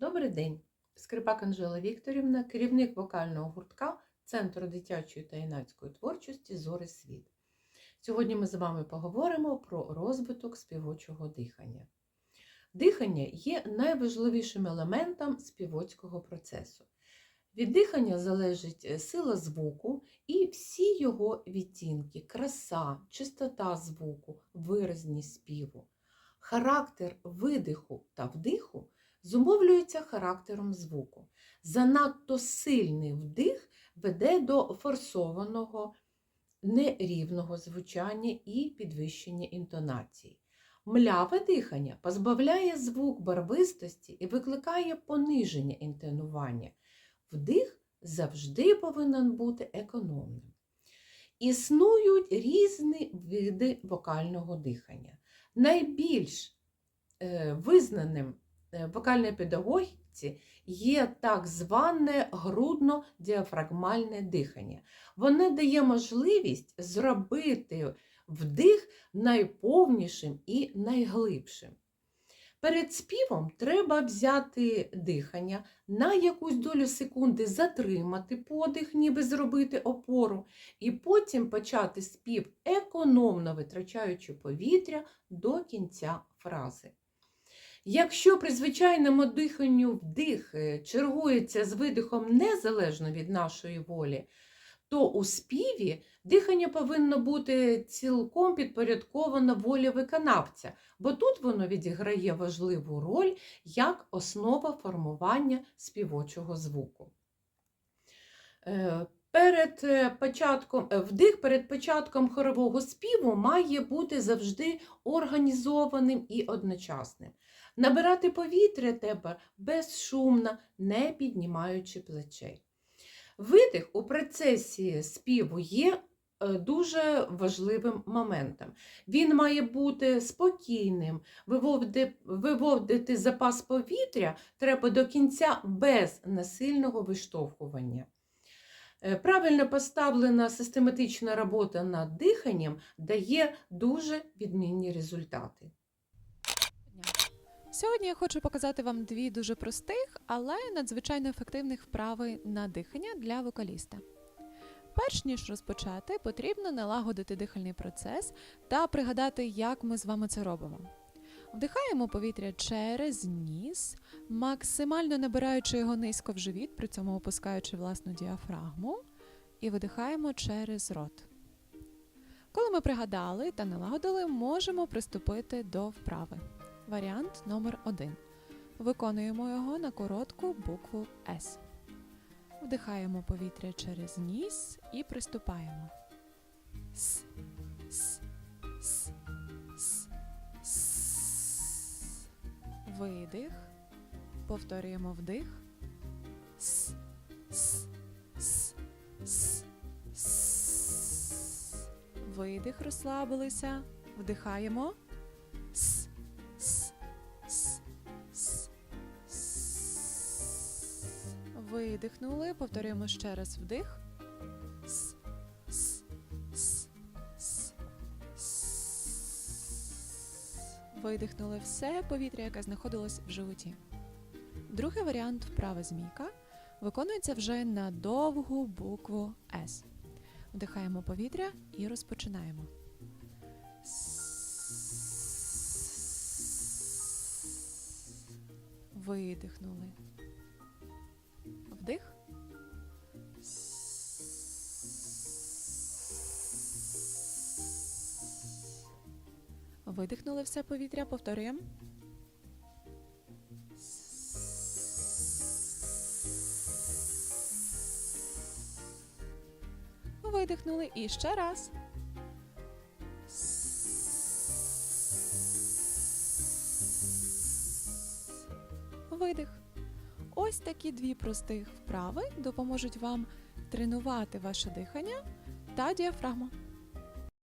Добрий день! Скрипак Анжела Вікторівна, керівник вокального гуртка Центру дитячої та юнацької творчості Зори Світ. Сьогодні ми з вами поговоримо про розвиток співочого дихання. Дихання є найважливішим елементом співоцького процесу. Від дихання залежить е, сила звуку і всі його відтінки, краса, чистота звуку, виразність співу. Характер видиху та вдиху зумовлюється характером звуку. Занадто сильний вдих веде до форсованого, нерівного звучання і підвищення інтонації. Мляве дихання позбавляє звук барвистості і викликає пониження інтонування. Вдих завжди повинен бути економним. Існують різні види вокального дихання. Найбільш е, визнаним вокальній педагогіці є так зване грудно-діафрагмальне дихання. Воно дає можливість зробити вдих найповнішим і найглибшим. Перед співом треба взяти дихання, на якусь долю секунди затримати подих, ніби зробити опору, і потім почати спів, економно витрачаючи повітря до кінця фрази. Якщо при звичайному диханню вдих е, чергується з видихом незалежно від нашої волі, то у співі дихання повинно бути цілком підпорядковано волі виконавця, бо тут воно відіграє важливу роль як основа формування співочого звуку. Е, Перед е, початком, вдих перед початком хорового співу має бути завжди організованим і одночасним. Набирати повітря треба безшумно, не піднімаючи плечей. Видих у процесі співу є е, дуже важливим моментом. Він має бути спокійним, виводити, виводити запас повітря треба до кінця без насильного виштовхування. Е, Правильно поставлена систематична робота над диханням дає дуже відмінні результати. Сьогодні я хочу показати вам дві дуже простих, але надзвичайно ефективних вправи на дихання для вокаліста. Перш ніж розпочати, потрібно налагодити дихальний процес та пригадати, як ми з вами це робимо. Вдихаємо повітря через ніс, максимально набираючи його низько в живіт, при цьому опускаючи власну діафрагму, і видихаємо через рот. Коли ми пригадали та налагодили, можемо приступити до вправи. Варіант номер 1 Виконуємо його на коротку букву С. Вдихаємо повітря через ніс і приступаємо. С, с, с, с, с. Видих. Повторюємо вдих. С, с, с, с, с. Видих, розслабилися. Вдихаємо. Видихнули. Повторюємо ще раз вдих. С, с, с, с, с. Видихнули все повітря, яке знаходилось в животі. Другий варіант вправа змійка виконується вже на довгу букву С. Вдихаємо повітря і розпочинаємо. Видихнули. Видихнули все повітря, повторюємо. Видихнули і ще раз. Видих. Ось такі дві простих вправи допоможуть вам тренувати ваше дихання та діафрагму.